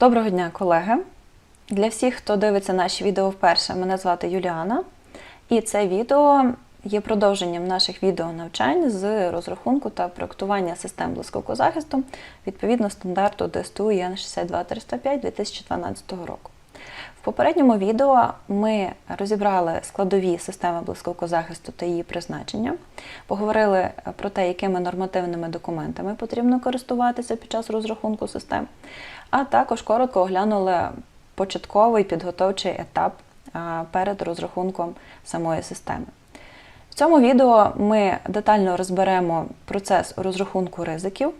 Доброго дня, колеги! Для всіх, хто дивиться наші відео вперше, мене звати Юліана, і це відео є продовженням наших відеонавчань з розрахунку та проектування систем блискавку захисту відповідно стандарту ДСТУ ЄН 62305 2012 року. В попередньому відео ми розібрали складові системи блискавкозахисту та її призначення, поговорили про те, якими нормативними документами потрібно користуватися під час розрахунку систем, а також коротко оглянули початковий підготовчий етап перед розрахунком самої системи. В цьому відео ми детально розберемо процес розрахунку ризиків,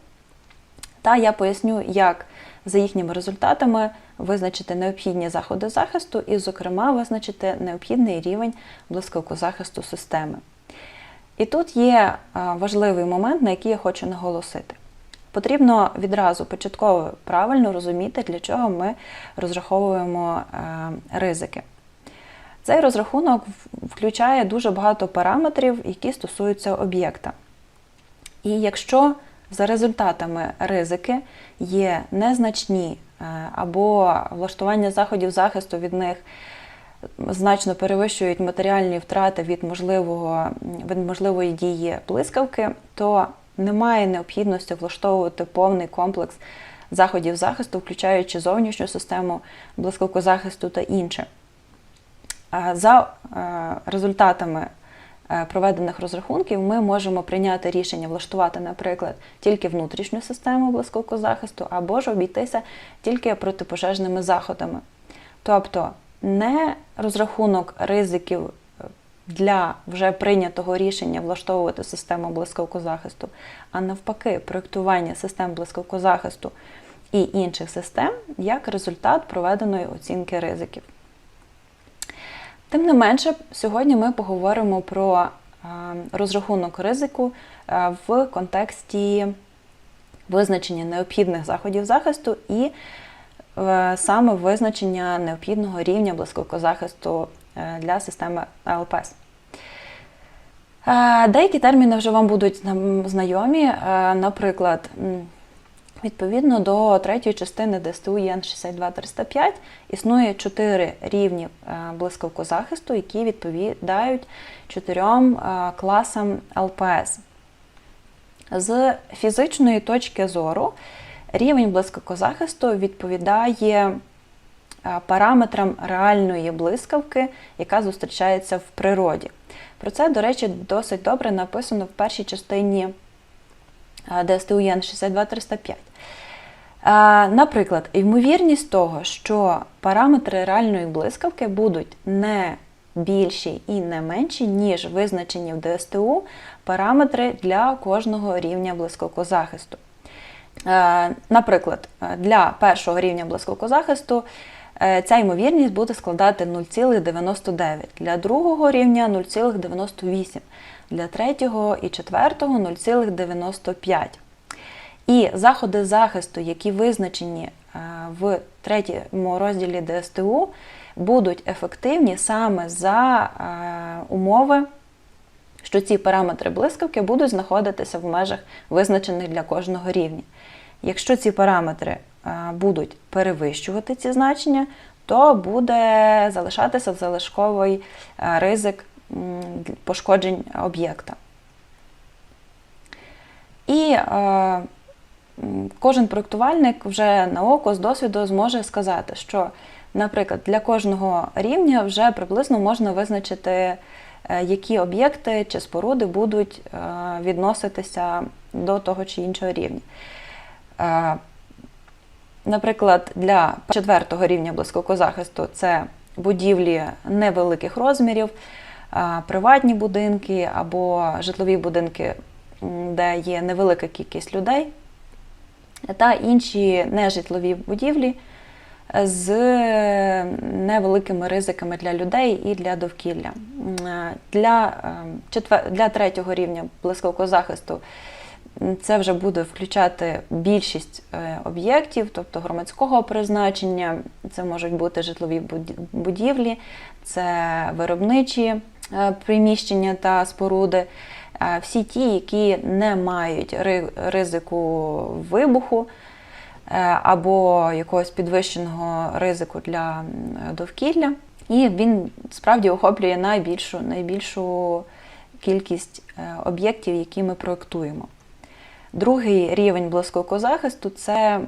та я поясню, як за їхніми результатами визначити необхідні заходи захисту і, зокрема, визначити необхідний рівень блискавкозахисту системи. І тут є важливий момент, на який я хочу наголосити. Потрібно відразу початково правильно розуміти, для чого ми розраховуємо е, ризики. Цей розрахунок включає дуже багато параметрів, які стосуються об'єкта. І якщо за результатами ризики є незначні е, або влаштування заходів захисту від них значно перевищують матеріальні втрати від, можливого, від можливої дії блискавки, то немає необхідності влаштовувати повний комплекс заходів захисту, включаючи зовнішню систему блискавкозахисту та інше. За результатами проведених розрахунків ми можемо прийняти рішення влаштувати, наприклад, тільки внутрішню систему блискавкозахисту, або ж обійтися тільки протипожежними заходами. Тобто не розрахунок ризиків для вже прийнятого рішення влаштовувати систему блискавкозахисту, а навпаки, проєктування систем блискавкозахисту і інших систем як результат проведеної оцінки ризиків. Тим не менше, сьогодні ми поговоримо про розрахунок ризику в контексті визначення необхідних заходів захисту і саме визначення необхідного рівня блискавкозахисту для системи ЛПС. Деякі терміни вже вам будуть знайомі. Наприклад, відповідно до третьої частини ДСТУ ЄН 62305 існує чотири рівні блискавкозахисту, які відповідають чотирьом класам ЛПС. З фізичної точки зору рівень блискавкозахисту відповідає параметрам реальної блискавки, яка зустрічається в природі. Про це, до речі, досить добре написано в першій частині ДСТУ ЄН 62305. Наприклад, ймовірність того, що параметри реальної блискавки будуть не більші і не менші, ніж визначені в ДСТУ параметри для кожного рівня блискавкозахисту. Наприклад, для першого рівня блискавкозахисту ця ймовірність буде складати 0,99, для другого рівня 0,98, для третього і четвертого 0,95. І заходи захисту, які визначені в третьому розділі ДСТУ, будуть ефективні саме за умови, що ці параметри блискавки будуть знаходитися в межах визначених для кожного рівня. Якщо ці параметри будуть перевищувати ці значення, то буде залишатися залишковий ризик пошкоджень об'єкта. І кожен проєктувальник вже на око з досвіду зможе сказати, що, наприклад, для кожного рівня вже приблизно можна визначити, які об'єкти чи споруди будуть відноситися до того чи іншого рівня. Наприклад, для четвертого рівня блискавкозахисту це будівлі невеликих розмірів, приватні будинки або житлові будинки, де є невелика кількість людей, та інші нежитлові будівлі з невеликими ризиками для людей і для довкілля. Для, для третього рівня блискавкозахисту це вже буде включати більшість об'єктів, тобто громадського призначення, це можуть бути житлові будівлі, це виробничі приміщення та споруди, всі ті, які не мають ризику вибуху, е, або якогось підвищеного ризику для довкілля. І він справді охоплює найбільшу, найбільшу кількість е, об'єктів, які ми проєктуємо. Другий рівень блискавкозахисту це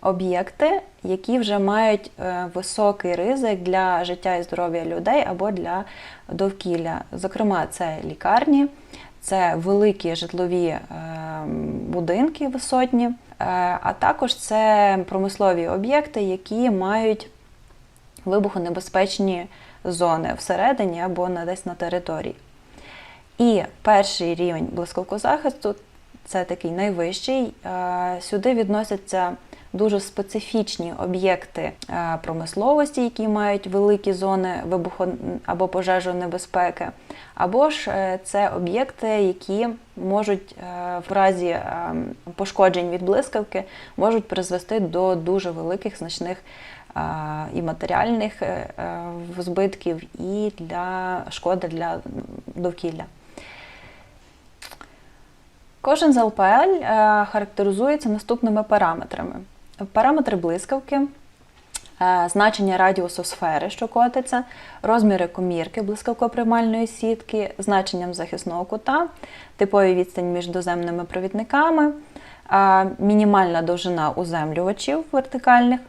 об'єкти, які вже мають е, високий ризик для життя і здоров'я людей або для довкілля. Зокрема, це лікарні, це великі житлові е, будинки висотні, е, а також це промислові об'єкти, які мають вибухонебезпечні зони всередині або десь на території. І перший рівень блискавкозахисту це такий найвищий. Е, Сюди відносяться дуже специфічні об'єкти е, промисловості, які мають великі зони вибухо або пожежонебезпеки, або ж е, це об'єкти, які можуть в разі пошкоджень від блискавки можуть призвести до дуже великих значних і матеріальних збитків, і для шкоди для довкілля. Кожен з ЛПЛ е, характеризується наступними параметрами: параметри блискавки, е, значення радіусу сфери, що котиться, розміри комірки блискавкоприймальної сітки, значенням захисного кута, типові відстань між доземними провідниками, е, мінімальна довжина уземлювачів вертикальних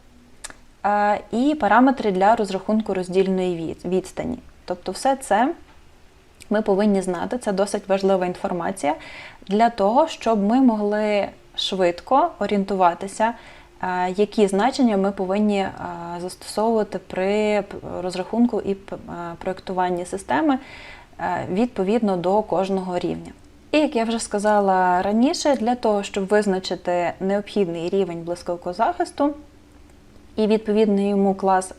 і параметри для розрахунку роздільної відстані. Тобто, все це ми повинні знати, це досить важлива інформація для того, щоб ми могли швидко орієнтуватися, е, які значення ми повинні е, застосовувати при розрахунку і е, проєктуванні системи відповідно до кожного рівня. І як я вже сказала раніше, для того, щоб визначити необхідний рівень блискавкозахисту і відповідний йому клас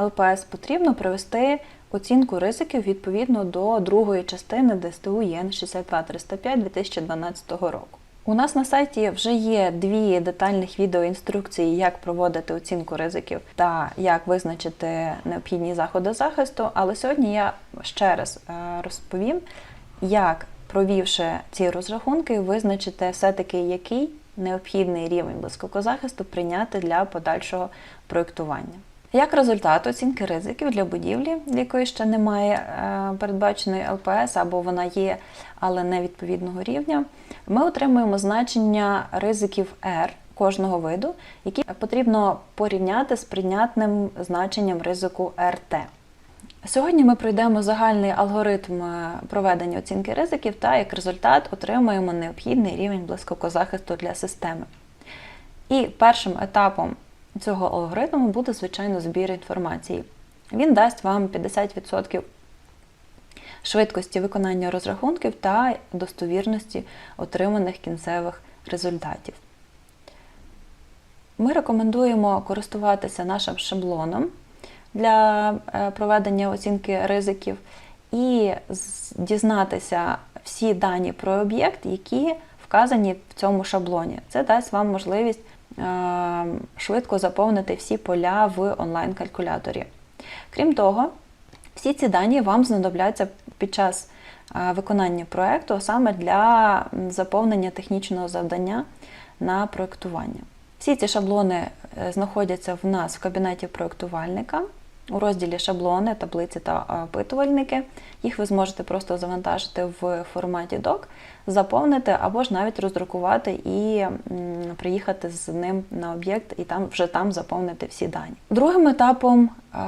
ЛПС, потрібно провести оцінку ризиків відповідно до другої частини ДСТУ ЄН 62305 2012 року. У нас на сайті вже є дві детальних відеоінструкції, як проводити оцінку ризиків та як визначити необхідні заходи захисту. Але сьогодні я ще раз е, розповім, як, провівши ці розрахунки, визначити все-таки який необхідний рівень блискавкозахисту прийняти для подальшого проєктування. Як результат оцінки ризиків для будівлі, в якої ще немає е, передбаченої ЛПС, або вона є, але не відповідного рівня, ми отримуємо значення ризиків R кожного виду, які потрібно порівняти з прийнятним значенням ризику RT. Сьогодні ми пройдемо загальний алгоритм е, проведення оцінки ризиків та як результат отримуємо необхідний рівень блискавкозахисту для системи. І першим етапом цього алгоритму буде, звичайно, збір інформації. Він дасть вам 50% швидкості виконання розрахунків та достовірності отриманих кінцевих результатів. Ми рекомендуємо користуватися нашим шаблоном для е, проведення оцінки ризиків і дізнатися всі дані про об'єкт, які вказані в цьому шаблоні. Це дасть вам можливість швидко заповнити всі поля в онлайн-калькуляторі. Крім того, всі ці дані вам знадобляться під час е, виконання проєкту саме для заповнення технічного завдання на проєктування. Всі ці шаблони е, знаходяться в нас в кабінеті проєктувальника у розділі шаблони, таблиці та опитувальники. Їх ви зможете просто завантажити в форматі DOC, заповнити або ж навіть роздрукувати і приїхати з ним на об'єкт і там вже там заповнити всі дані. Другим етапом е,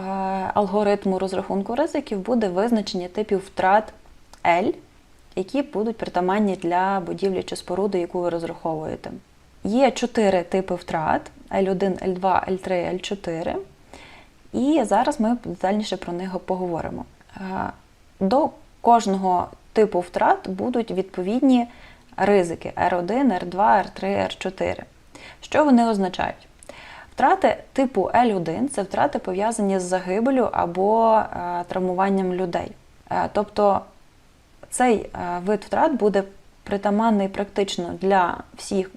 алгоритму розрахунку ризиків буде визначення типів втрат L, які будуть притаманні для будівлі чи споруди, яку ви розраховуєте. Є чотири типи втрат: L1, L2, L3, L4. І зараз ми детальніше про них поговоримо. Е, До кожного типу втрат будуть відповідні ризики R1, R2, R3, R4. Що вони означають? Втрати типу L1 це втрати пов'язані з загибелю або е, травмуванням людей. Е, Тобто цей е, вид втрат буде притаманний практично для всіх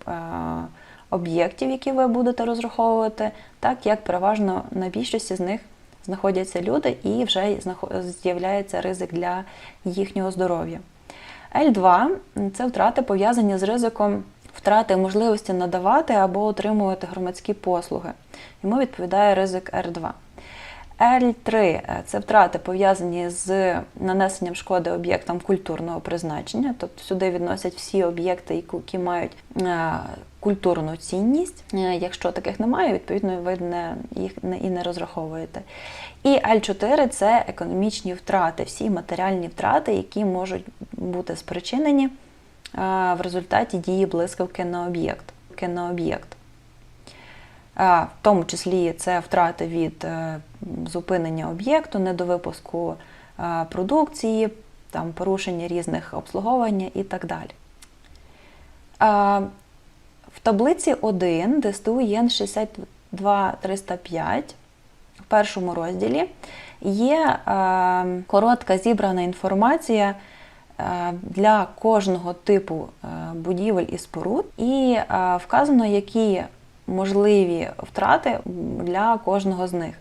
об'єктів, які ви будете розраховувати, так як переважно на більшості з них знаходяться люди і вже з'являється ризик для їхнього здоров'я. L2 це втрати пов'язані з ризиком втрати можливості надавати або отримувати громадські послуги. Йому відповідає ризик R2. L3 е, це втрати пов'язані з нанесенням шкоди об'єктам культурного призначення, тобто сюди відносять всі об'єкти, які мають е, культурну цінність. Е, Якщо таких немає, відповідно ви не, їх і не розраховуєте. І L4 це економічні втрати, всі матеріальні втрати, які можуть бути спричинені в результаті дії блискавки на об'єкт. Об'єкт. В тому числі це втрати від е, зупинення об'єкту, недовипуску е, продукції, там, порушення різних обслуговування і так далі. В таблиці 1 ДСТУ ЄН 62305 в першому розділі є е, коротка зібрана інформація для кожного типу будівель і споруд, і вказано, які можливі втрати для кожного з них.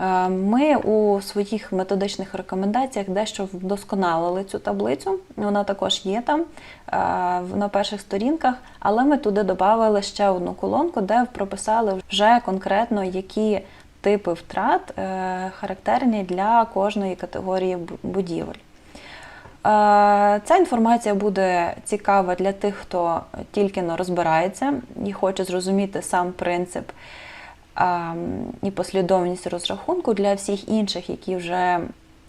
Е, ми у своїх методичних рекомендаціях дещо вдосконалили цю таблицю, вона також є там е, на перших сторінках, але ми туди додали ще одну колонку, де прописали вже конкретно, які типи втрат е, характерні для кожної категорії будівель. Ця інформація буде цікава для тих, хто тільки но розбирається і хоче зрозуміти сам принцип і послідовність розрахунку для всіх інших, які вже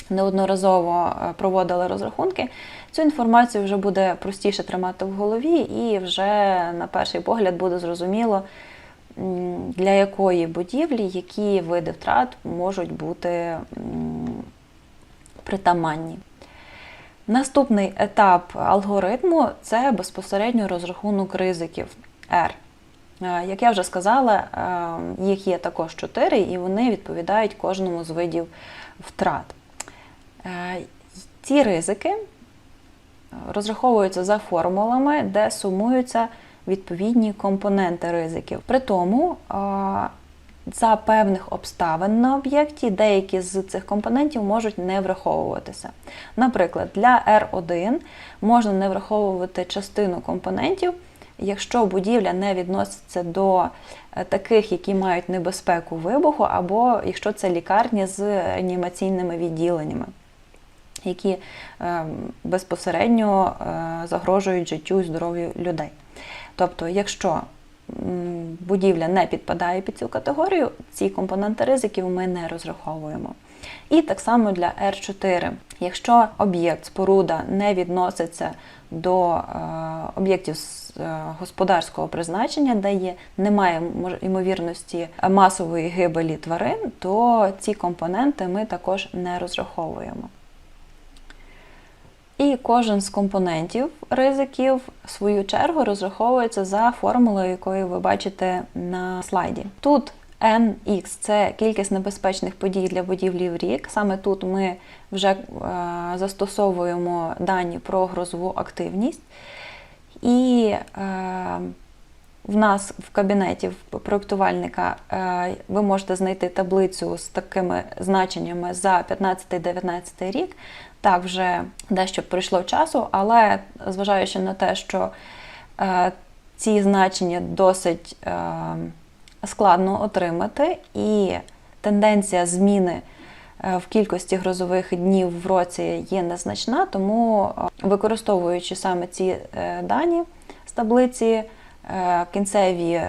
неодноразово проводили розрахунки. Цю інформацію вже буде простіше тримати в голові, і вже на перший погляд буде зрозуміло, для якої будівлі які види втрат можуть бути притаманні. Наступний етап алгоритму це безпосередньо розрахунок ризиків R. Е, як я вже сказала, е, їх є також чотири, і вони відповідають кожному з видів втрат. Е, ці ризики розраховуються за формулами, де сумуються відповідні компоненти ризиків. При тому за певних обставин на об'єкті деякі з цих компонентів можуть не враховуватися. Наприклад, для R1 можна не враховувати частину компонентів, якщо будівля не відноситься до е, таких, які мають небезпеку вибуху, або якщо це лікарні з реанімаційними відділеннями. Які е, безпосередньо е, загрожують життю і здоров'ю людей. Тобто, якщо будівля не підпадає під цю категорію, ці компоненти ризиків ми не розраховуємо. І так само для R4. Якщо об'єкт споруда не відноситься до е, об'єктів е, господарського призначення, де є, немає ймовірності масової гибелі тварин, то ці компоненти ми також не розраховуємо. І кожен з компонентів ризиків, в свою чергу, розраховується за формулою, якою ви бачите на слайді. Тут NX це кількість небезпечних подій для будівлі в рік. Саме тут ми вже е, застосовуємо дані про грозову активність. І е, в нас в кабінеті в проєктувальника е, ви можете знайти таблицю з такими значеннями за 15-19 рік. Так, вже дещо пройшло часу, але зважаючи на те, що е, ці значення досить е, складно отримати, і тенденція зміни е, в кількості грозових днів в році є незначна, тому е, використовуючи саме ці е, дані з таблиці, кінцеві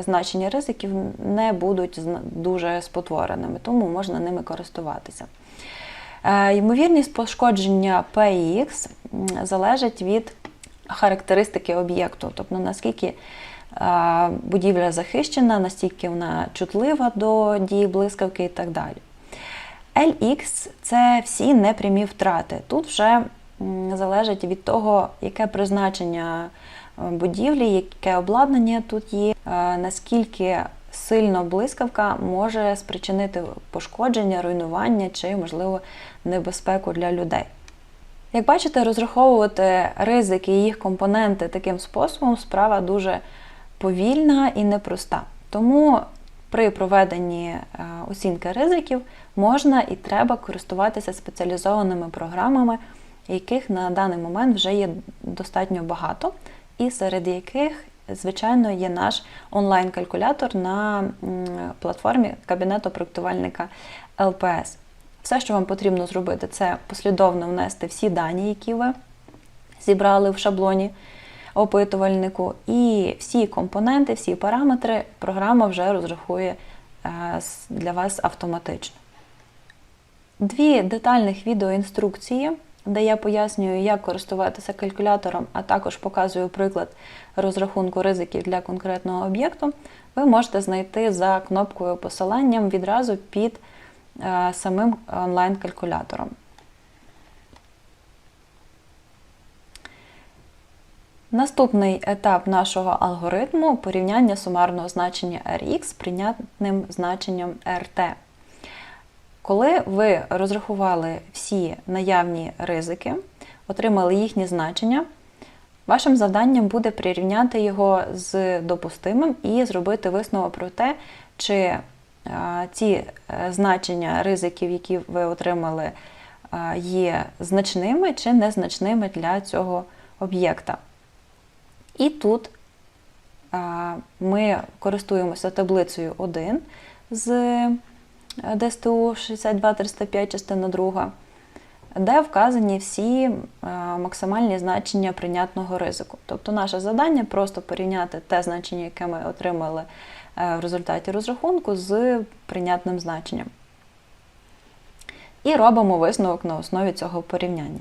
значення ризиків не будуть дуже спотвореними, тому можна ними користуватися. Е, ймовірність пошкодження PX залежить від характеристики об'єкту, тобто наскільки е, будівля захищена, настільки вона чутлива до дії блискавки і так далі. LX це всі непрямі втрати. Тут вже залежить від того, яке призначення е, будівлі, яке обладнання тут є, наскільки сильно блискавка може спричинити пошкодження, руйнування чи, можливо, небезпеку для людей. Як бачите, розраховувати ризики і їх компоненти таким способом справа дуже повільна і непроста. Тому при проведенні е, оцінки ризиків можна і треба користуватися спеціалізованими програмами, яких на даний момент вже є достатньо багато. і серед яких, звичайно, є наш онлайн-калькулятор на платформі кабінету проєктувальника ЛПС. Все, що вам потрібно зробити, це послідовно внести всі дані, які ви зібрали в шаблоні опитувальнику, і всі компоненти, всі параметри програма вже розрахує е, для вас автоматично. Дві детальних відеоінструкції, де я пояснюю, як користуватися калькулятором, а також показую приклад розрахунку ризиків для конкретного об'єкту, ви можете знайти за кнопкою посиланням відразу під самим онлайн-калькулятором. Наступний етап нашого алгоритму порівняння сумарного значення Rx з прийнятним значенням RT. Коли ви розрахували всі наявні ризики, отримали їхні значення, вашим завданням буде прирівняти його з допустимим і зробити висновок про те, чи ці е, значення ризиків, які ви отримали, є значними чи незначними для цього об'єкта. І тут ми користуємося таблицею 1 з е, ДСТУ 62305, частина 2, де вказані всі максимальні значення прийнятного ризику. Тобто наше завдання просто порівняти те значення, яке ми отримали в результаті розрахунку, з прийнятним значенням. І робимо висновок на основі цього порівняння.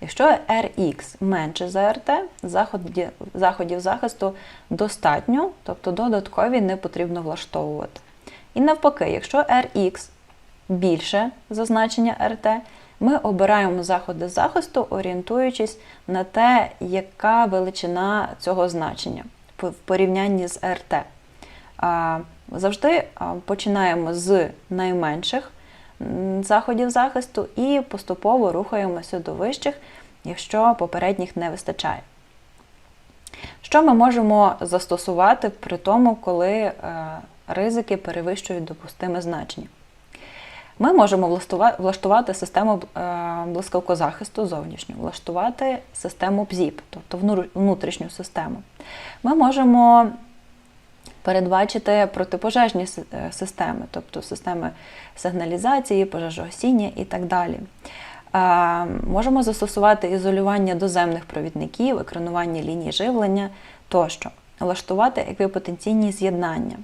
Якщо Rx менше за RT, заходів, захисту достатньо, тобто додаткові не потрібно влаштовувати. І навпаки, якщо Rx більше за значення RT, ми обираємо заходи захисту, орієнтуючись на те, яка величина цього значення в порівнянні з RT. Завжди починаємо з найменших заходів захисту і поступово рухаємося до вищих, якщо попередніх не вистачає. Що ми можемо застосувати при тому, коли е, ризики перевищують допустиме значення? Ми можемо влаштувати систему е, блискавкозахисту зовнішню, влаштувати систему БЗІП, тобто внутрішню систему. Ми можемо передбачити протипожежні е, системи, тобто системи сигналізації, пожежогасіння і так далі. Е, Можемо застосувати ізолювання доземних провідників, екранування ліній живлення тощо, влаштувати еквіпотенційні з'єднання,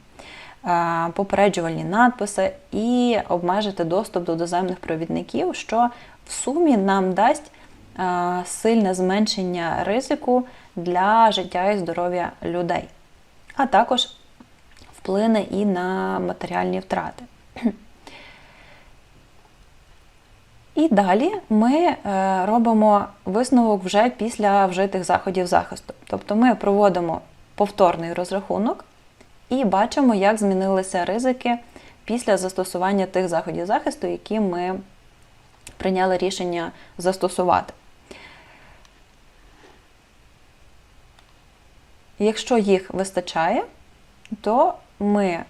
е, попереджувальні надписи і обмежити доступ до доземних провідників, що в сумі нам дасть сильне зменшення ризику для життя і здоров'я людей, а також вплине і на матеріальні втрати. І далі ми е, робимо висновок вже після вжитих заходів захисту. Тобто ми проводимо повторний розрахунок і бачимо, як змінилися ризики після застосування тих заходів захисту, які ми прийняли рішення застосувати. Якщо їх вистачає, то ми е,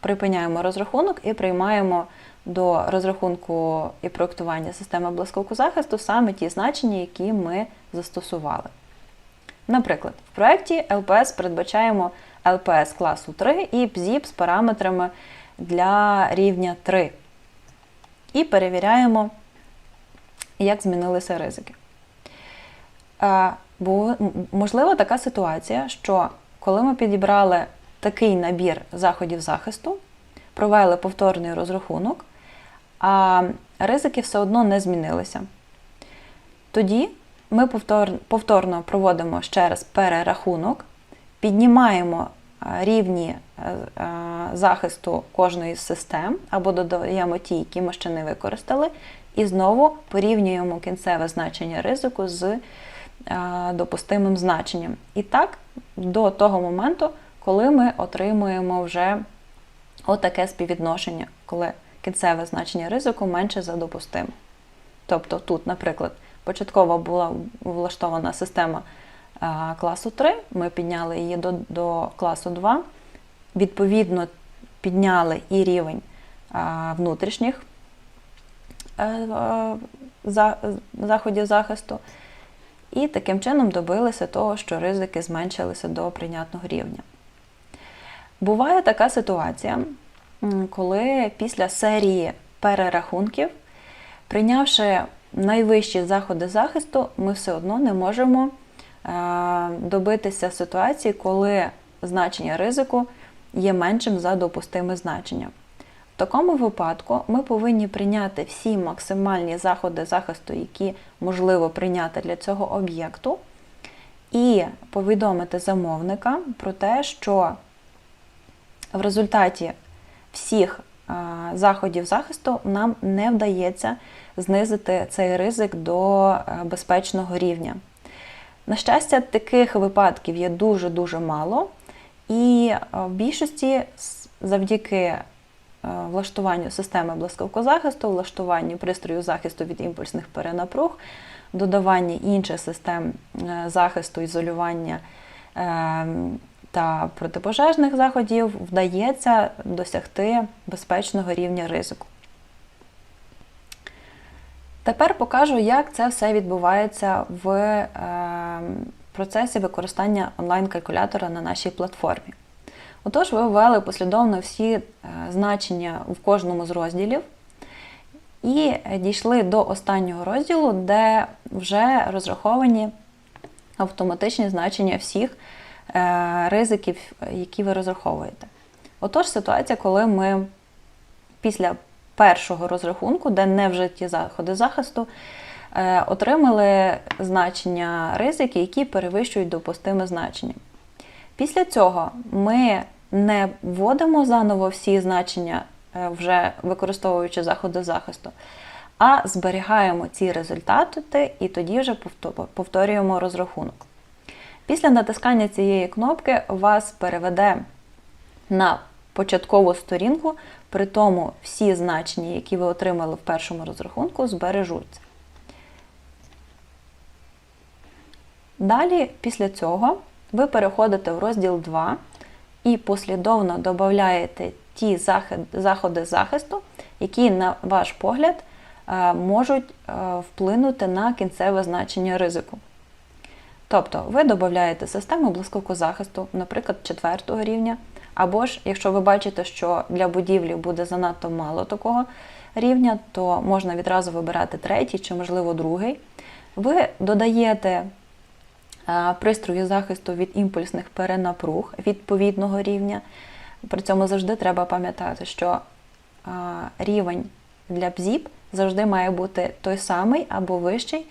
припиняємо розрахунок і приймаємо до розрахунку і проєктування системи блискавку захисту саме ті значення, які ми застосували. Наприклад, в проєкті LPS передбачаємо LPS класу 3 і PZIP з параметрами для рівня 3. І перевіряємо, як змінилися ризики. Е, Бо можлива така ситуація, що коли ми підібрали такий набір заходів захисту, провели повторний розрахунок, а ризики все одно не змінилися. Тоді ми повторно проводимо ще раз перерахунок, піднімаємо е, рівні е, е, захисту кожної з систем або додаємо ті, які ми ще не використали, і знову порівнюємо кінцеве значення ризику з допустимим значенням. І так до того моменту, коли ми отримуємо вже отаке співвідношення, коли кінцеве значення ризику менше за допустиме. Тобто тут, наприклад, початково була влаштована система класу 3, ми підняли її до, до класу 2, відповідно, підняли і рівень внутрішніх е, е, за, заходів захисту. і таким чином добилися того, що ризики зменшилися до прийнятного рівня. Буває така ситуація, коли після серії перерахунків, прийнявши найвищі заходи захисту, ми все одно не можемо е, добитися ситуації, коли значення ризику є меншим за допустиме значення. В такому випадку ми повинні прийняти всі максимальні заходи захисту, які можливо прийняти для цього об'єкту, і повідомити замовника про те, що в результаті всіх е, заходів захисту нам не вдається знизити цей ризик до е, безпечного рівня. На щастя, таких випадків є дуже-дуже мало, і е, в більшості завдяки влаштуванню системи блискавкозахисту, влаштуванню пристрою захисту від імпульсних перенапруг, додаванні інших систем захисту, ізолювання е, та протипожежних заходів вдається досягти безпечного рівня ризику. Тепер покажу, як це все відбувається в е, процесі використання онлайн-калькулятора на нашій платформі. Отож, ви ввели послідовно всі е, значення в кожному з розділів і дійшли до останнього розділу, де вже розраховані автоматичні значення всіх ризиків, які ви розраховуєте. Отож, ситуація, коли ми після першого розрахунку, де не вжиті заходи захисту, е, отримали значення ризики, які перевищують допустиме значення. Після цього ми не вводимо заново всі значення, е, вже використовуючи заходи захисту, а зберігаємо ці результати і тоді вже повторюємо розрахунок. Після натискання цієї кнопки вас переведе на початкову сторінку, при тому всі значення, які ви отримали в першому розрахунку, збережуться. Далі, після цього, ви переходите в розділ 2 і послідовно додаєте ті заходи захисту, які, на ваш погляд, е, можуть е, вплинути на кінцеве значення ризику. Тобто ви додаєте систему блискавку захисту, наприклад, четвертого рівня, або ж, якщо ви бачите, що для будівлі буде занадто мало такого рівня, то можна відразу вибирати третій чи, можливо, другий. Ви додаєте е, пристрої захисту від імпульсних перенапруг відповідного рівня. При цьому завжди треба пам'ятати, що е, рівень для БЗІП завжди має бути той самий або вищий,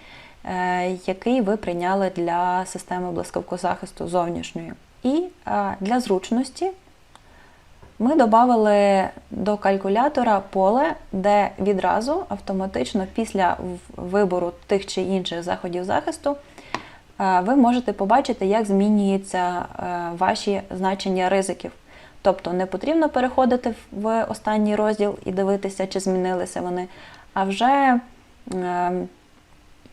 який ви прийняли для системи блискавкозахисту зовнішньої. І е, для зручності ми додали до калькулятора поле, де відразу автоматично після вибору тих чи інших заходів захисту е, ви можете побачити, як змінюються е, ваші значення ризиків. Тобто не потрібно переходити в останній розділ і дивитися, чи змінилися вони, а вже, е,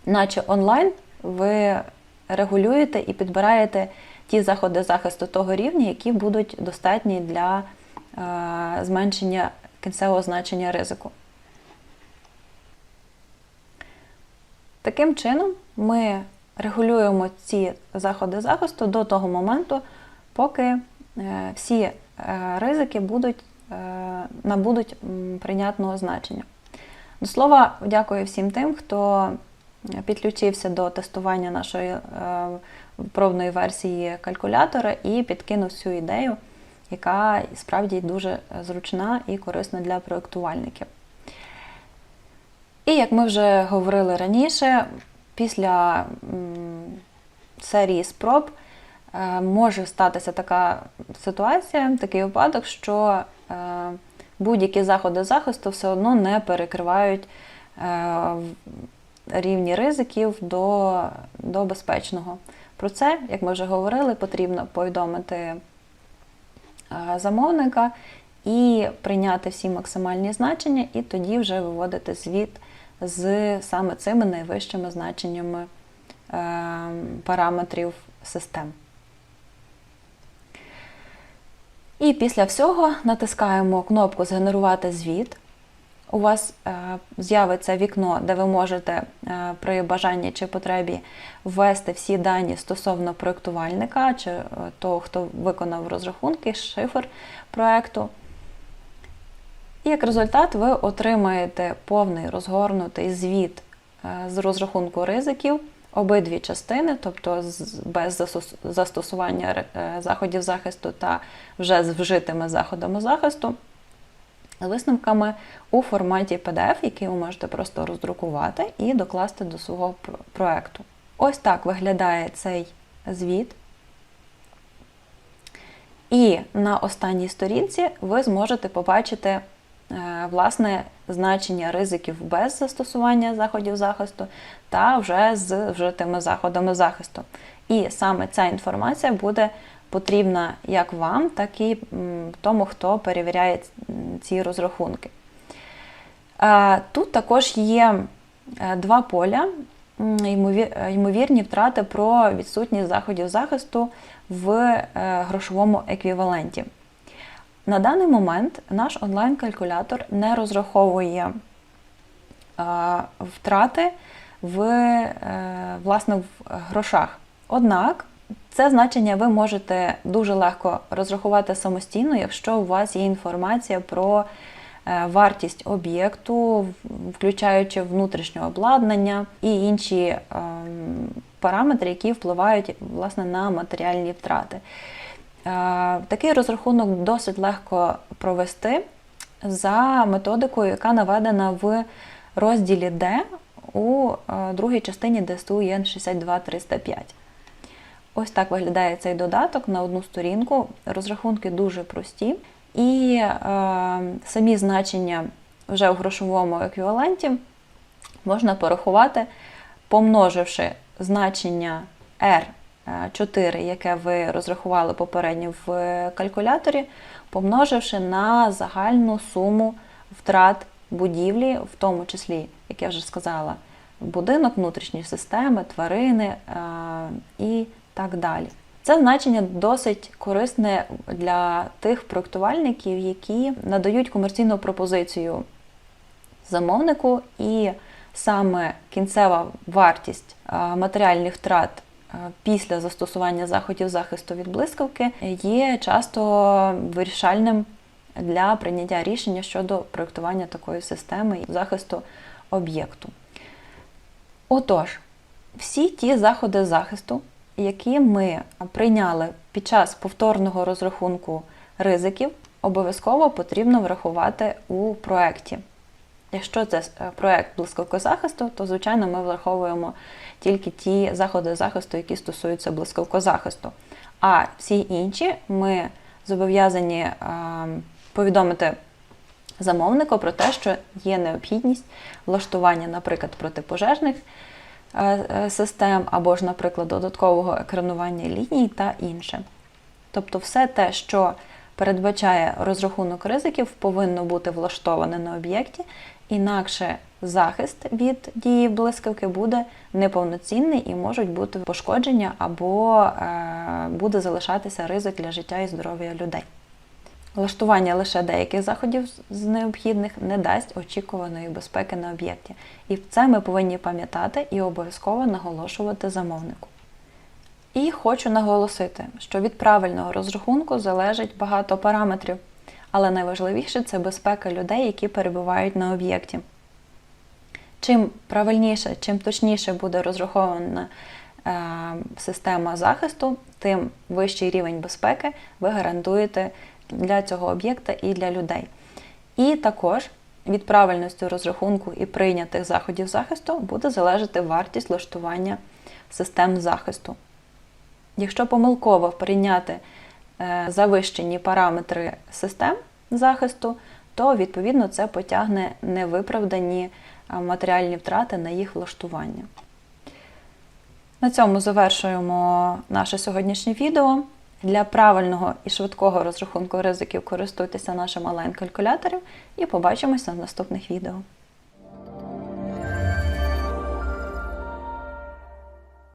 наче онлайн, ви регулюєте і підбираєте ті заходи захисту того рівня, які будуть достатні для е, зменшення кінцевого значення ризику. Таким чином, ми регулюємо ці заходи захисту до того моменту, поки е, всі е, ризики будуть, е, набудуть прийнятного значення. До слова, дякую всім тим, хто підключився до тестування нашої е, пробної версії калькулятора і підкинув цю ідею, яка справді дуже зручна і корисна для проєктувальників. І як ми вже говорили раніше, після серії спроб е, може статися така ситуація, такий випадок, що е, будь-які заходи захисту все одно не перекривають рівні ризиків до, до безпечного. Про це, як ми вже говорили, потрібно повідомити е, замовника і прийняти всі максимальні значення, і тоді вже виводити звіт з саме цими найвищими значеннями е, параметрів систем. І після всього натискаємо кнопку Згенерувати звіт. У вас е, з'явиться вікно, де ви можете е, при бажанні чи потребі ввести всі дані стосовно проєктувальника чи е, того, хто виконав розрахунки, шифр проєкту. І як результат ви отримаєте повний розгорнутий звіт з розрахунку ризиків обидві частини, тобто без застосування заходів захисту та вже з вжитими заходами захисту, висновками у форматі PDF, який ви можете просто роздрукувати і докласти до свого про- проекту. Ось так виглядає цей звіт. І на останній сторінці ви зможете побачити е, власне значення ризиків без застосування заходів захисту та вже з вжитими заходами захисту. І саме ця інформація буде потрібна як вам, так і тому, хто перевіряє ці розрахунки. Тут також є е, два поля. Ймовірні втрати про відсутність заходів захисту в е, грошовому еквіваленті. На даний момент наш онлайн-калькулятор не розраховує втрати в, е, власне, в грошах. Однак це значення ви можете дуже легко розрахувати самостійно, якщо у вас є інформація про е, вартість об'єкту, включаючи внутрішнє обладнання і інші ем, параметри, які впливають власне на матеріальні втрати. Е, Такий розрахунок досить легко провести за методикою, яка наведена в розділі Д у е, другій частині ДСТУ ЄН 62305. Ось так виглядає цей додаток на одну сторінку. Розрахунки дуже прості. І е, самі значення вже в грошовому еквіваленті можна порахувати, помноживши значення R4, яке ви розрахували попередньо в калькуляторі, помноживши на загальну суму втрат будівлі, в тому числі, як я вже сказала, будинок, внутрішні системи, тварини е, і так далі. Це значення досить корисне для тих проєктувальників, які надають комерційну пропозицію замовнику, і саме кінцева вартість е, матеріальних втрат е, після застосування заходів захисту від блискавки є часто вирішальним для прийняття рішення щодо проєктування такої системи і захисту об'єкту. Отож, всі ті заходи захисту, які ми прийняли під час повторного розрахунку ризиків, обов'язково потрібно врахувати у проєкті. Якщо це е, проєкт блискавкозахисту, то, звичайно, ми враховуємо тільки ті заходи захисту, які стосуються блискавкозахисту. А всі інші ми зобов'язані е, повідомити замовнику про те, що є необхідність влаштування, наприклад, протипожежних систем або ж, наприклад, додаткового екранування ліній та інше. Тобто, все те, що передбачає розрахунок ризиків, повинно бути влаштоване на об'єкті, інакше захист від дії блискавки буде неповноцінний і можуть бути пошкодження або е, буде залишатися ризик для життя і здоров'я людей. Влаштування лише деяких заходів з необхідних не дасть очікуваної безпеки на об'єкті. І це ми повинні пам'ятати і обов'язково наголошувати замовнику. І хочу наголосити, що від правильного розрахунку залежить багато параметрів, але найважливіше це безпека людей, які перебувають на об'єкті. Чим правильніше, чим точніше буде розрахована е, система захисту, тим вищий рівень безпеки ви гарантуєте для цього об'єкта і для людей. І також від правильності розрахунку і прийнятих заходів захисту буде залежати вартість влаштування систем захисту. Якщо помилково прийняти е, завищені параметри систем захисту, то відповідно це потягне невиправдані е, матеріальні втрати на їх влаштування. На цьому завершуємо наше сьогоднішнє відео. Для правильного і швидкого розрахунку ризиків користуйтеся нашим онлайн-калькулятором і побачимося в наступних відео.